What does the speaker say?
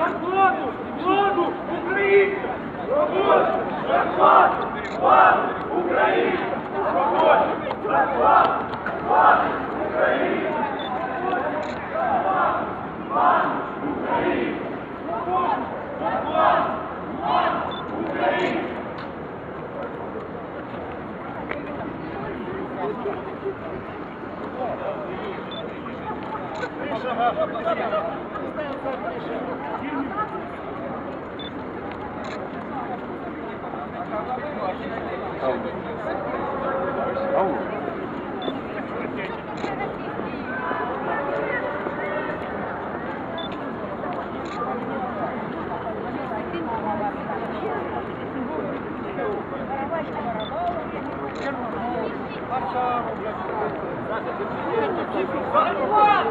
закону, владу українцям! Роботу, зарплату, владу українцям! Роботу, зарплату, владу українцям! Thank you. Aonde? Aonde? Вот!